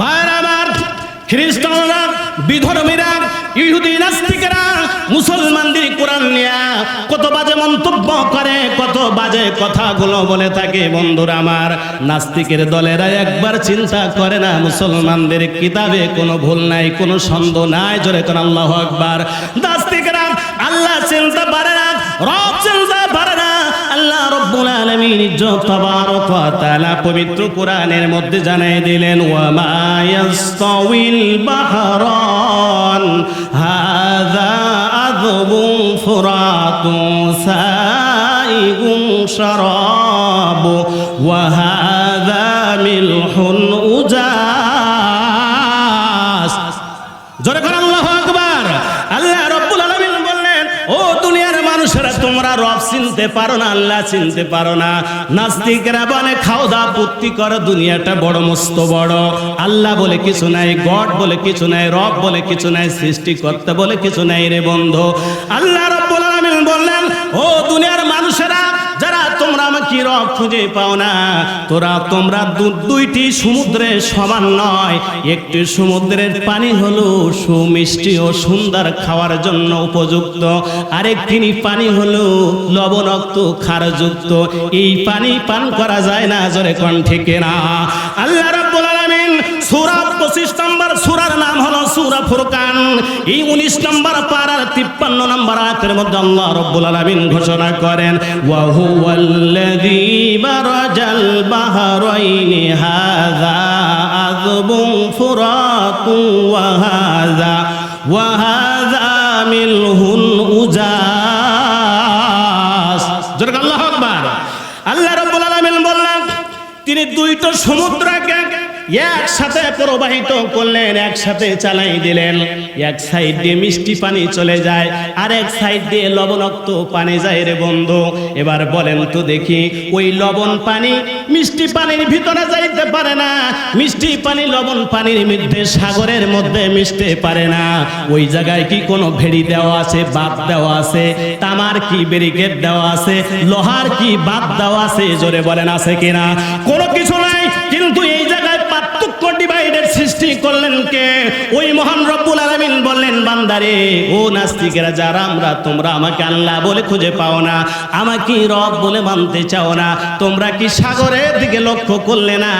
ভাইরা আমার খ্রিস্টানরা, বিধর্মীরা, ইহুদি নাস্তিকেরা, মুসলমানদের কোরআন নিয়া কত বাজে মন্তব্য করে, কত বাজে কথাগুলো বলে থাকে। বন্ধুরা আমার, নাস্তিকের দলেরা একবার চিন্তা করে না, মুসলমানদের কিতাবে কোনো ভুল নাই, কোনো সন্দেহ নাই, জোরে কোন আল্লাহ আকবার। নাস্তিকেরা, আল্লাহ চিন্তা পারে না, রব চিন্তা রব্বুল আলামিন ইজ্জত তাবারক ওয়া তাআলা পবিত্র কোরআনের মধ্যে জানাই দিলেন, ওয়া মা ইয়াস্তাউিল বাহরান, হাযা আযবুন ফুরাতুন সাইগুন শারাব, ওয়া হাযা মিলহুন চিনতে পারো না, আল্লাহ চিনতে পারো না। নাস্তিকরা বলে, খাও দা, পুত্তি করো, দুনিয়াটা বড় মস্ত বড়। আল্লাহ বলে, কিছু নাই, গড বলে, কিছু নাই, রব বলে, কিছু নাই, সৃষ্টিকর্তা বলে, কিছু নাই রে বন্ধু। আল্লাহ রব্বুল আলামিন বললেন, ও দুনিয়ার মানুষেরা যারা তোমরা আমাকে রব খুঁজে পাও না, তোরা তোমরা দুইটি সমুদ্রের সমান নয়। একটি সমুদ্রের পানি হলো সুমিষ্টি ও সুন্দর খাওয়ার জন্য উপযুক্ত আরেকটি পানি হলো লবণাক্ত ক্ষারযুক্ত। এই পানি পান করা যায় না জোরে কোন। ঠিক না আল্লাহ রাব্বুল আলামিন সূরা 25 নম্বর সূরার নাম হলো সূরা ফুরকান। এই 19 নম্বর পাড়ার তিপ্পান্ন নম্বর আয়াতের মধ্যে আল্লাহ রব্বুল আলমিন ঘোষণা করেন, ওয়া হুয়াল্লাযী মারাজাল বাহরাইনি, হাযা আযবুন ফুরাতু ওয়া হাযা ওয়া হাযা একসাথে প্রবাহিত করলেন, একসাথে চালাই দিলেন। এক সাইড দিয়ে মিষ্টি পানি চলে যায়, আর এক সাইড দিয়ে লবণাক্ত পানি যায় রে বন্ধু। এবার বলেন তো দেখি, ওই লবণ পানি মিষ্টি পানির ভিতরে যাইতে পারে না, মিষ্টি পানি লবণ পানির মধ্যে, সাগরের মধ্যে মিশতে পারে না। ওই জায়গায় কি কোনো ভেড়ি দেওয়া আছে, বাপ দেওয়া আছে, তামার কি ব্যারিকেড দেওয়া আছে, লোহার কি বাপ দেওয়া আছে, জোরে বলেন, আছে কিনা? কোনো কিছু নাই, কিন্তু ডিভাইডের সৃষ্টি করলেন কে? ওই মহান রব্বুল আলামিন বললেন, বান্দারে, ও নাস্তিকেরা যারা, আমরা, তোমরা আমাকে আল্লাহ বলে খুঁজে পাও না, আমাকে রব বলে মানতে চাও না। তোমরা কি সাগরের দিকে লক্ষ্য করলে না?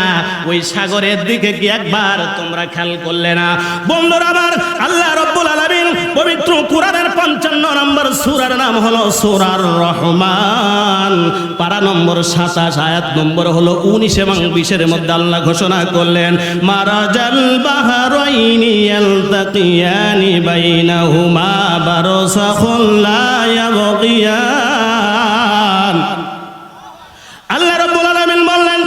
ওই সাগরের দিকে কি একবার তোমরা খেয়াল করলে না? বন্ধুরা আমার, আল্লাহ রব্বুল আলামিন পবিত্র কোরআনের পঞ্চান্ন নম্বর সূরার নাম হলো সূরার রহমান। পারা নম্বর সাতাশ, আয়াত নম্বর হলো উনিশ এবং বিশের মধ্যে আল্লাহ ঘোষণা করলেন মারাজাল বাহারাইনি ইয়ালতাকিয়ানি বাইনাহুমা বারসাখুন লা ইয়াবগিয়ান আল্লাহ রাব্বুল আলামিন বললেন,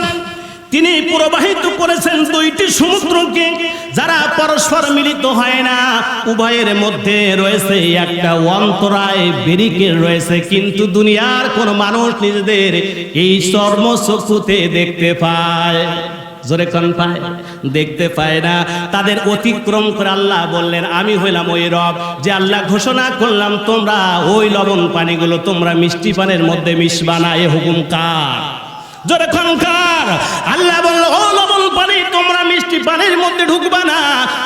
তিনি প্রবাহিত করেছেন দুইটি সমুদ্রকে, যারা পরস্পর মিলিত হয় না। উভয়ের মধ্যে রয়েছে একটা অন্তরায় বেরিকের রয়েছে, কিন্তু দুনিয়ার কোন মানুষ নিজেদের এই চর্মচক্ষুতে দেখতে পায়। জোরে কন পায়। দেখতে পায় না। তাদের অতিক্রম করে আল্লাহ বললেন, আমি হইলাম ওই রব যে আল্লাহ ঘোষণা করলাম, তোমরা ওই লবণ পানিগুলো তোমরা মিষ্টি পানের মধ্যে মিশবা না। এ হুকুম কার? জোরে খনকার আল্লাহ বলল, ও লবণ পানি, তোমরা মিষ্টি পানির মধ্যে ঢুকবা না।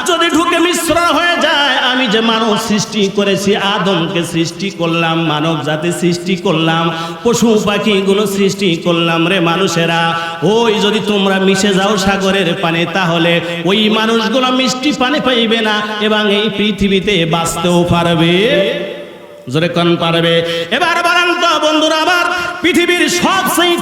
যদি ঢুকে মিশ্র হয়ে যায়, আমি যে মানব সৃষ্টি করেছি, আদমকে সৃষ্টি করলাম, মানব জাতি সৃষ্টি করলাম, পশু পাখিগুলো সৃষ্টি করলাম রে মানুষেরা। ওই যদি তোমরা মিশে যাও সাগরের পানে, তাহলে ওই মানুষগুলো মিষ্টি পানি পাইবে না, এবং এই পৃথিবীতে বাঁচতেও পারবে। জোরে পারবে। এবার বলেন তো বন্ধুরা আবার পৃথিবীর সবচেয়ে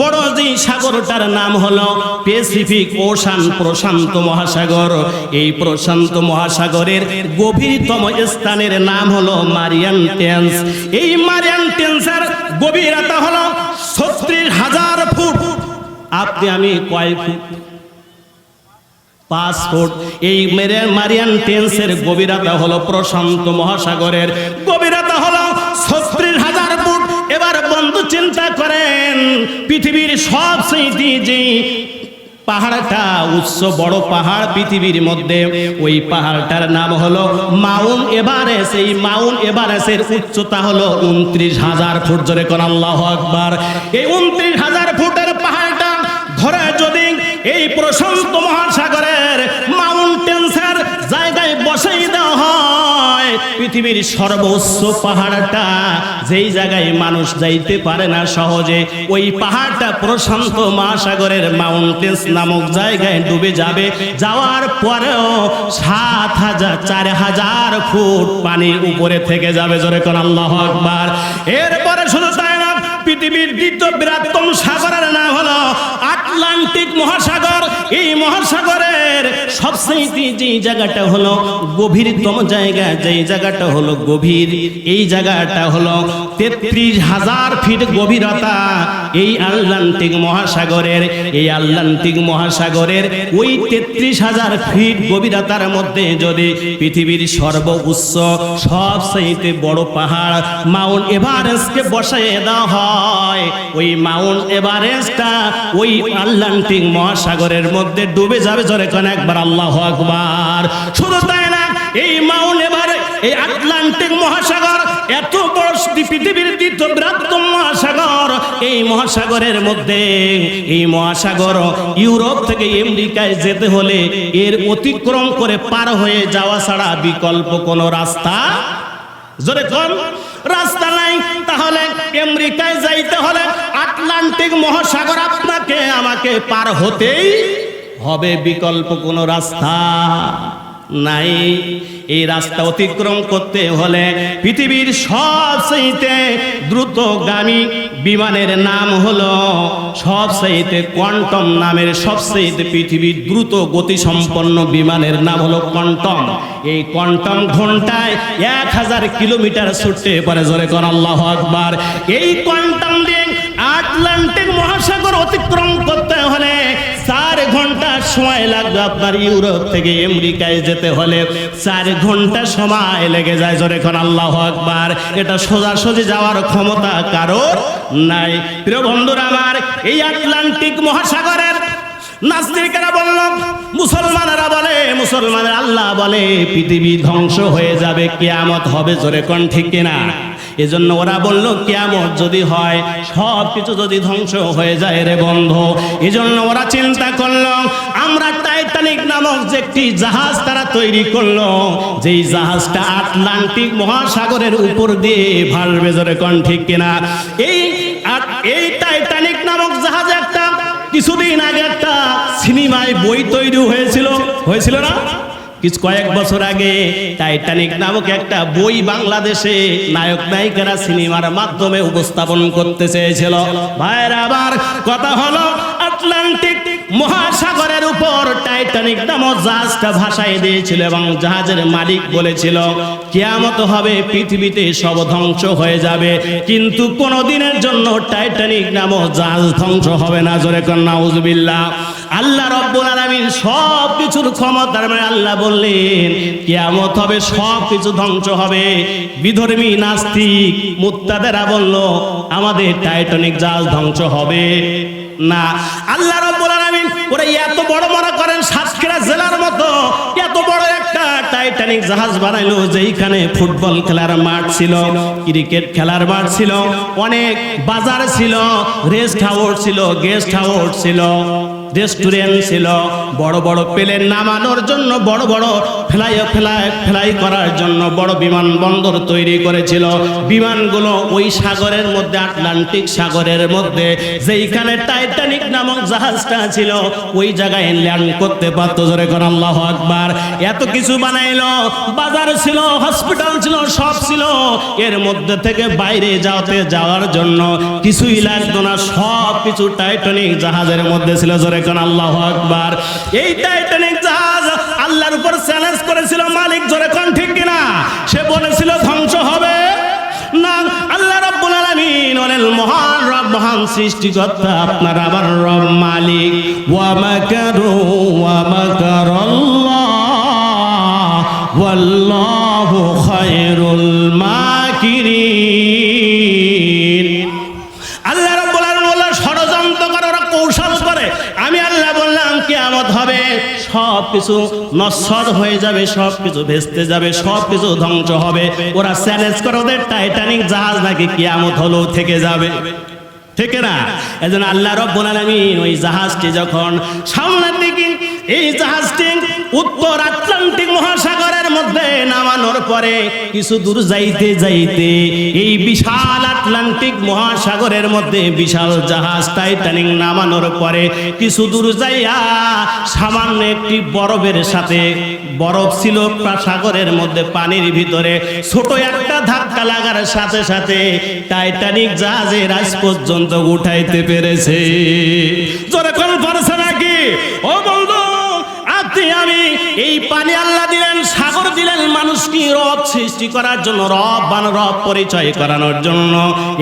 বড় যে সাগরটার নাম হলো প্যাসিফিক ওশান প্রশান্ত মহাসাগর। এই প্রশান্ত মহাসাগরের গভীরতম স্থানের নাম হলো মারিয়ান টেন্স এই মারিয়ান টেন্সের গভীরতা হলো ছত্রিশ হাজার ফুট। আপনি আমি কয় ফুট? ফুট এই মেরে মারিয়ান টেন্সের গভীরতা হলো প্রশান্ত মহাসাগরের। গভীরতা হলো ছত্রিশ হাজার ফুট। এবার বন্ধু চিন্তা করেন, পৃথিবীর সব সেইটি যে পাহাড়টা, উচ্চ বড় পাহাড় পৃথিবীর মধ্যে, ওই পাহাড়টার নাম হলো মাউন্ট এভারেস্ট। এই মাউন্ট এভারেস্টের উচ্চতা হলো উনত্রিশ হাজার ফুট। জোরে কোন আল্লাহ আকবার। এই উনত্রিশ হাজার ফুটের পাহাড়টা ধরে যদি এই প্রশান্ত মহাসাগরের পৃথিবীর সর্বোচ্চ পাহাড়টা, যেই জায়গায় মানুষ যাইতে পারে না সহজে, ওই পাহাড়টা প্রশান্ত মহাসাগরের মাউন্টেন্স নামক জায়গায় ডুবে যাবে। যাওয়ার পরেও সাত হাজার, চার হাজার ফুট পানির উপরে থেকে যাবে। জোরে কোন আল্লাহ আকবার। এরপরে শুধু তাই না, পৃথিবীর দ্বিতীয় বৃহত্তম সাগরের নাম হলো আটলান্টিক মহাসাগর, এই মহাসাগরের সবচেয়ে যে জায়গাটা হলো গভীরতম জায়গা, যেই জায়গাটা হলো গভীর, এই জায়গাটা হলো তেত্রিশ হাজার ফিট গভীরতা। এই আটলান্টিক মহাসাগরের, এই আটলান্টিক মহাসাগরের ওই তেত্রিশ হাজার ফিট গভীরতার মধ্যে যদি পৃথিবীর সর্বোচ্চ সবচেয়ে বড় পাহাড় মাউন্ট এভারেস্টকে বসায় দেওয়া হয়, ওই মাউন্ট এভারেস্টটা ওই আটলান্টিক মহাসাগরের মধ্যে ডুবে যাবে জোরে কোন একবার, আল্লাহ আকবার। শুধু তাই না, এই মাউন্ট এভারে এই আটলান্টিক মহাসাগর, এত বড় পৃথিবীর দ্বিতীয় বৃহত্তম মহাসাগর, এই মহাসাগরের মধ্যে, এই মহাসাগর ইউরোপ থেকে আমেরিকায় যেতে হলে এর অতিক্রম করে পার হয়ে যাওয়া ছাড়া বিকল্প কোনো রাস্তা? জোরে কম রাস্তা নাই, তাহলে আমেরিকায় যাইতে হলে আটলান্টিক মহাসাগর আপনাকে, আমাকে পার হতেই হবে বিকল্প কোনো রাস্তা। নাই। এই রাস্তা অতিক্রম করতে হলে পৃথিবীর সবচেয়ে দ্রুতগামী বিমানের নাম হলো সবচেয়ে কোয়ান্টম নামের সবচেয়ে পৃথিবীর দ্রুত গতিসম্পন্ন বিমানের নাম হলো কোয়ান্টম। এই কোয়ান্টম ঘন্টায় এক হাজার কিলোমিটার ছুটতে পারে, জোরে কর আল্লাহ আকবার। এই কোয়ান্টাম দিয়ে আটলান্টিক মহাসাগর অতিক্রম করতে ঘণ্টা সময় লাগবে আপনার ইউরোপ থেকে আমেরিকায় যেতে হলে। চার ঘণ্টা সময় লেগে যায় জোরে কোন আল্লাহ আকবার। এটা সোজাসুজি যাওয়ার ক্ষমতা কারোর নাই। প্রিয় বন্ধুরা আমার, এই আটলান্টিক মহাসাগরের নাস্তিকেরা বলল, মুসলমানেরা বলে, মুসলমানের আল্লাহ বলে, পৃথিবী ধ্বংস হয়ে যাবে, কেয়ামত হবে জোরে কোন ঠিক কিনা? এজন্য ওরা বলল, কিয়ামত যদি হয় সব কিছু যদি ধ্বংস হয়ে যায় রে বন্ধ। এজন্য ওরা চিন্তা করল, আমরা টাইটানিক নামক যে একটি জাহাজ তারা তৈরি করল, যেই জাহাজটা আটলান্টিক মহাসাগরের উপর দিয়ে ভাসবে জোরে কোন ঠিক কিনা? এই এই টাইটানিক নামক জাহাজ একটা, কিছুদিন আগে একটা সিনেমায় বই তৈরি হয়েছিল হয়েছিল না? কিছু কয়েক বছর আগে টাইটানিক নামক একটা বই বাংলাদেশে নায়ক নায়িকারা সিনেমার মাধ্যমে উপস্থাপন করতে চেয়েছিল। ভাইয়ের আবার কথা হলো আটলান্টিক মহাসাগরের উপর টাইটানিক জাহাজটা দিয়েছিল এবং জাহাজের মালিক বলেছিল, কেয়ামত হবে, পৃথিবীতে সব ধ্বংস হয়ে যাবে। কিন্তু জন্য টাইটানিক জাহাজ ধ্বংস হবে না। জোরে কন্যা আল্লাহ সব কিছুর ক্ষমতার মানে আল্লাহ বললেন, কিয়ামত হবে, সব কিছু ধ্বংস হবে। বিধর্মী, নাস্তিক মুত্তাদেরা বলল, আমাদের টাইটানিক জাহাজ ধ্বংস হবে না। আল্লাহ রব্বুল ওরা, এত বড় মনে করেন সাতক্ষীরা জেলার মতো, এত বড় একটা টাইটানিক জাহাজ বানাইলো যেইখানে ফুটবল খেলার মাঠ ছিল, ক্রিকেট খেলার মাঠ ছিল, অনেক বাজার ছিল, রেস্ট হাউস ছিল, গেস্ট হাউস ছিল। রেস্টুরেন্ট ছিল। বড় বড় প্লেন নামানোর জন্য, বড় বড় ফ্লাই ফ্লাই ফ্লাই করার জন্য বড় বিমানবন্দর তৈরি করেছিল। বিমানগুলো ওই সাগরের মধ্যে, আটলান্টিক সাগরের মধ্যে, যেইখানে টাইটানিক নামক জাহাজটা ছিল, ওই জায়গায় ল্যান্ড করতে পারতো। জোরে কর আল্লাহ আকবার। এত কিছু বানাইলো, বাজার ছিল হসপিটাল ছিল, সব ছিল। এর মধ্যে থেকে বাইরে যাওয়াতে যাওয়ার জন্য কিছুই লাগতো না। সব কিছু টাইটানিক জাহাজের মধ্যে ছিল। জোরে কোন আল্লাহ আকবার। এই টাইটানিক জাহাজ আল্লাহর উপর চ্যালেঞ্জ করেছিল মালিক, জোরে কোন ঠিক কিনা? সে বলেছিল, ধ্বংস হবে। না, আল্লাহ রাব্বুল আলামিন বলেন, মহান রব, মহান সৃষ্টিকর্তা, আপনার আবার রব মালিক। ওয়া মাকারু, ওয়া মাকারাল্লাহ, ওয়াল্লাহু খায়রুল মাকিরিন। কিছু নস্বর হয়ে যাবে সব কিছু ভেস্তে যাবে সব কিছু ধ্বংস হবে। ওরা চ্যালেঞ্জ করে ওদের টাইটানিক জাহাজ নাকি কিয়ামত হলেও থেকে যাবে। ঠিক না? এজন্য আল্লাহ রব্বুল আলামিন ওই জাহাজটি যখন সামনে দিকে, এই জাহাজটি উত্তর আটলান্টিক মহাসাগরের মধ্যে নামানোর পরে কিছু দূর যাইতে যাইতে এই বিশাল আটলান্টিক মহাসাগরের মধ্যে বিশাল জাহাজ টাইটানিক নামানোর পরে কিছু দূর যাইয়া সামান্য একটি বরফের সাথে, বরফ ছিল সাগরের মধ্যে পানির ভিতরে, ছোট একটা ধাক্কা লাগার সাথে সাথে টাইটানিক জাহাজের আজ পর্যন্ত উঠাইতে পেরেছে। জোরে কোন পারছে নাকি? ও এই পানি আল্লাহ দিলেন, সাগর দিলেন মানুষ কি রব সৃষ্টি করার জন্য, রব বান রব পরিচয় করানোর জন্য।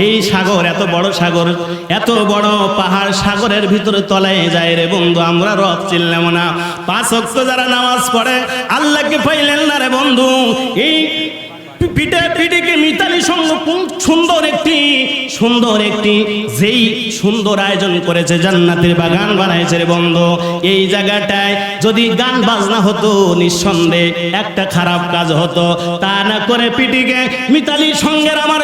এই সাগর এত বড় সাগর, এত বড় পাহাড় সাগরের ভিতরে তলায় যায় রে বন্ধু, আমরা রব চিনলাম না। পাঁচ অক্ট যারা নামাজ পড়ে, আল্লাহকে পাইলেন না রে বন্ধু। এই পিঠে পিঠিকে মিতালি সঙ্গ সুন্দর একটি সুন্দর একটি, যেই সুন্দর আয়োজন করেছে, জান্নাতের বানাইছে বন্ধু। এই জায়গাটায় যদি গান বাজনা হতো একটা খারাপ কাজ হতো। তা না করে পিটিকে মিতালি সঙ্গের আমার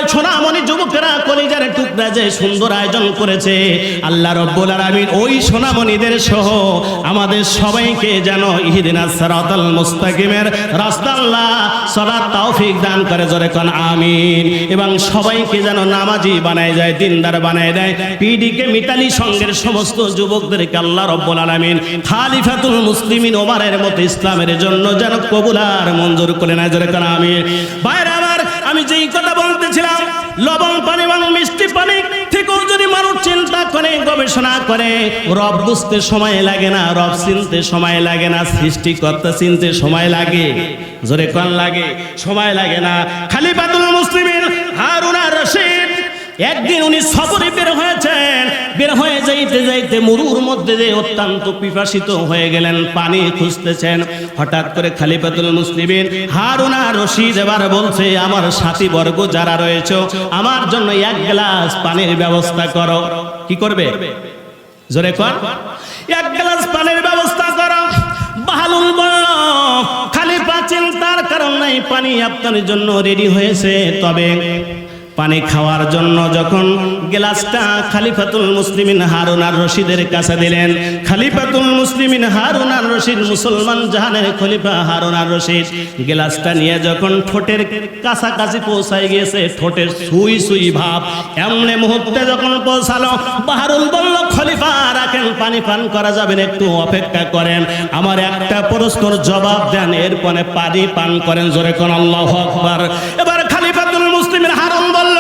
যুবকেরা কলিজার টুকরা যে সুন্দর আয়োজন করেছে, আল্লাহ রব্বুল আলামিন ওই সোনামণিদের সহ আমাদের সবাইকে যেন ইহদিনাস সিরাতাল মুস্তাকিমের রাস্তা আল্লাহ তৌফিক দান করে, জোরে কোন, আমিন। এবং সবাইকে যেন নামাজি বানায় যায় দিনদার বানায় দেয়। পিডিকে মিতালি সঙ্গের সমস্ত যুবকদেরকে আল্লাহ রব্বুল আলামিন খালিফাতুল মুসলিমিন ওমারের মতো ইসলামের জন্য যেন কবুলার মঞ্জুর করে নেয়। জোরে কোন, আমিন। বাইরে আমার, আমি যেই কথা বলতেছিলাম, লবণ পানি গবেষণা করে, রব বুঝতে সময় লাগে না, রব চিনতে সময় লাগে না, সৃষ্টিকর্তা চিনতে সময় লাগে, জোরে কন লাগে, সময় লাগে না। খালি বাদুল মুসলিমের হারুনা রশিদ, একদিন উনি সফরে বের হয়েছেন, বের হয়ে যাইতে যাইতে মরুর মধ্যে যে অত্যন্ত পিপাসিত হয়ে গেলেন, পানি খুঁজতেছেন। হঠাৎ করে খালিফাতুল মুসলিমিন হারুনা রশিদ এবার বলছে, আমার সাথী বর্গ যারা রয়েছে, আমার জন্য এক গ্লাস পানির ব্যবস্থা করো। কি করবে? জোরে কর। এক গ্লাস পানির ব্যবস্থা করো। বাহালুল বলল খালিফা চিন্তার কারণ নাই পানি আপনার জন্য রেডি হয়েছে। তবে পানি খাওয়ার জন্য যখন গ্লাসটা খালিফাতুল মুসলিমিন হারুন আর রশিদের কাছে দিলেন, খালিফাতুল মুসলিমিন হারুন আর রশিদ মুসলমান জাহানের খলিফা হারুন আর রশিদ, গ্লাসটা নিয়ে যখন ঠোঁটের কাছাকাছি পৌঁছায় গিয়েছে, ঠোঁটের সুই সুই ভাব এমনি মুহূর্তে যখন পৌঁছালো, বাহারুল বলল, খলিফা, রাখেন, পানি পান করা যাবেন একটু অপেক্ষা করেন। আমার একটা প্রশ্নের জবাব দেন, এরপরে পানি পান করেন, জোরে কোন আল্লাহ আকবার। এবার খালিফাতুল মুসলিমের হারুন বলল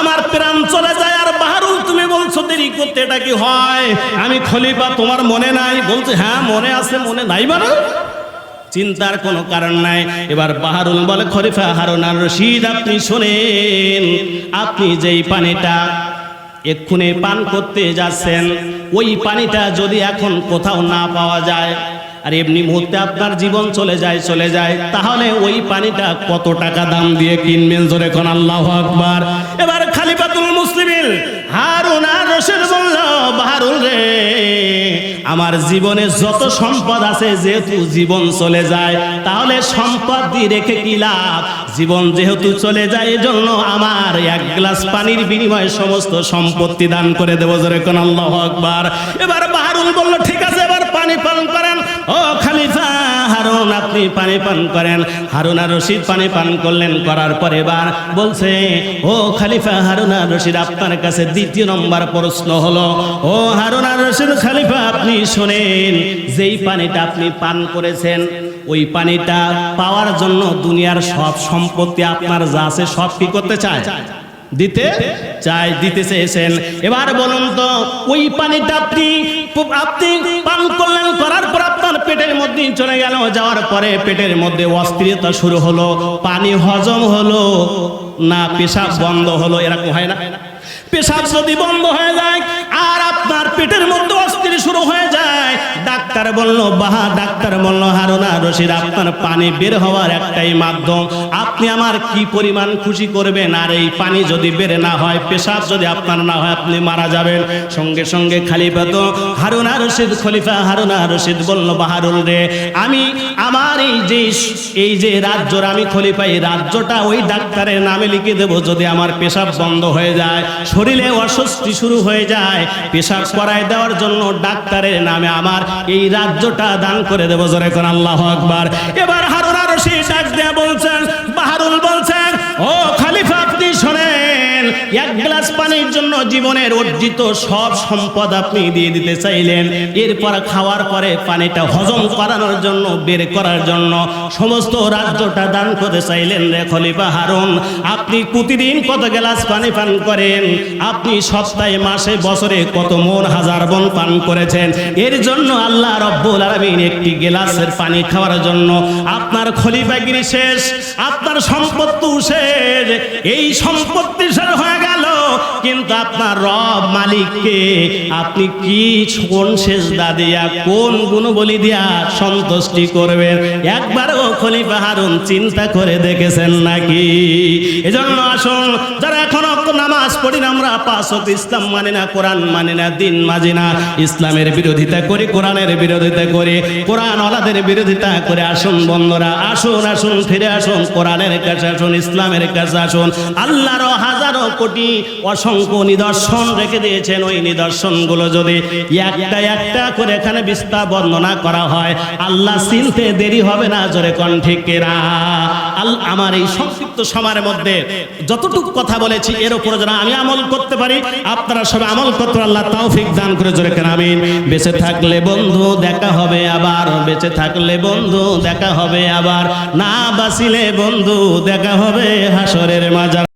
আমার প্রাণ চলে যায় আর বাহারুল, তুমি বলছো দেরি করতে, এটা কি হয়? আমি খলিফা, তোমার মনে নাই? বলছে হ্যাঁ মনে আছে, মনে নাই মানে? চিন্তার কোনো কারণ নাই। এবার বাহারুল বলে, খলিফা হারুন আর রশিদ, আপনি শোনেন, আপনি যেই পানিটা এক্ষুনি পান করতে যাচ্ছেন, ওই পানিটা যদি এখন কোথাও না পাওয়া যায় আর এমনি মুহূর্তে আপনার জীবন চলে যায় চলে যায়। তাহলে ওই পানিটা কত টাকা দাম দিয়ে কিনবেন? জোরে কোন আল্লাহ আকবার। এবার খালিফাতুল মুসলিমিন হারুন আর বাহারুল রে, আমার জীবনে যত সম্পদ আছে, যেহেতু জীবন চলে যায়, তাহলে সম্পদ দিয়ে রেখে কি লাভ? জীবন যেহেতু চলে যায়, এজন্য আমার এক গ্লাস পানির বিনিময়ে সমস্ত সম্পত্তি দান করে দেবো জোরে কোন আল্লাহ আকবার। এবার বাহারুল বলল, ঠিক আছে, এবার পানি পান করেন ও খালিফা, হারুন, আপনি পানি পান করেন। হারুন আর রশিদ পানি পান করলেন, করার পরে এবার বলছে, ও খালিফা, হারুন আর রশিদ, আপনার কাছে দ্বিতীয় নম্বর প্রশ্ন হলো, ও হারুন আর রশিদ, খালিফা, আপনি শোনেন, যেই পানিটা আপনি পান করেছেন, ওই পানিটা পাওয়ার জন্য দুনিয়ার সব সম্পত্তি আপনার যা আছে, সব কি করতে চায়? দিতে চাই দিতে চেয়েছেন। এবার বলুন তো, ওই পানিটা আপনি আপনি পান করলেন, করার পর আপনার পেটের মধ্যে চলে গেল। যাওয়ার পরে পেটের মধ্যে অস্থিরতা শুরু হলো, পানি হজম হলো, না পেশাব বন্ধ হলো, এরকম হয় না? পেশাব যদি বন্ধ হয়ে যায়, আর আপনার পেটের মধ্যে অস্থির শুরু হয়ে যায়, ডাক্তার বলল, বাহা, ডাক্তার বলল, হারুনা রশিদ, আপনার পানি বের হওয়ার একটাই মাধ্যম আপনি আমার কি পরিমাণ খুশি করবেন? আর এই পানি যদি বেড়ে না হয়, পেশাব যদি আপনার না হয়, আপনি মারা যাবেন। সঙ্গে সঙ্গে খালিফা তো হারুনা রশিদ খলিফা হারুনা রশিদ বলল, বাহারুল রে, আমি আমার এই যে এই যে রাজ্যর আমি খলিফা, এই রাজ্যটা ওই ডাক্তারের নামে লিখে দেব যদি আমার পেশাব বন্ধ হয়ে যায়, শরীরে অস্বস্তি শুরু হয়ে যায়, পেশাব করায় দেওয়ার জন্য ডাক্তারের নামে আমার এই রাজ্যটা দান করে দেবো। জোরে কোন আল্লাহ আকবার। এবার হারুন সেই ডাক বলছেন বাহারুল বলছেন গ্লাস জন্য জীবনের অর্জিত সব সম্পদ আপনি দিয়ে দিতে চাইলেন। এরপর খাওয়ার পরে পানিটা হজম করানোর জন্য, বের করার জন্য সমস্ত রাজ্যটা দান করতে চাইলেন রে খলিফা হারুন। আপনি প্রতিদিন কত গ্লাস পানি পান করেন? আপনি সপ্তাহে, মাসে, বছরে কত মন, হাজার বন পান করেছেন? এর জন্য আল্লাহ রব্বুল আলামিন একটি গ্লাসের পানি খাওয়ার জন্য আপনার খলিফাগিরি শেষ, আপনার সম্পত্তি শেষ। এই সম্পত্তি শেষ হয়ে গেল। কিন্তু আপনার রব মালিককে আপনি কি কোন শেষদা দিয়া, কোন গুণবলি দিয়া সন্তুষ্টি করবেন? একবারও খলিফা হারুন চিন্তা করে দেখেছেন নাকি? এজন্য আসুন, যারা এখনও নামাজ পড়ি না, আমরা পাঁচ ওয়াক্ত ইসলাম মানে না, কোরআন মানে না, দিন মাজি না। ইসলামের বিরোধিতা করি, কোরআনের বিরোধিতা করি কোরআন ওলাদের বিরোধিতা করে আসুন বন্ধুরা, আসুন আসুন, ফিরে আসুন, কোরআনের কাছে আসুন, ইসলামের কাছে আসুন। আল্লাহর হাজারো কোটি অসংখ্য নিদর্শন রেখে দিয়েছেন। ওই নিদর্শনগুলো যদি একটা একটা করে এখানে বিস্তার বর্ণনা করা হয়, আল্লাহ চিনতে দেরি হবে না জোরে কণ্ঠিকেরা আল, আমার এই সংক্ষিপ্ত সময়ের মধ্যে যতটুকু কথা বলেছি, এর উপরে যেন আমি আমল করতে পারি, আপনারা সবাই আমল করতে আল্লাহ তৌফিক দান করে জোরে কেন, আমিন। বেঁচে থাকলে বন্ধু, দেখা হবে আবার। বেঁচে থাকলে বন্ধু, দেখা হবে আবার। না বাঁচিলে বন্ধু, দেখা হবে হাসরের মাজার।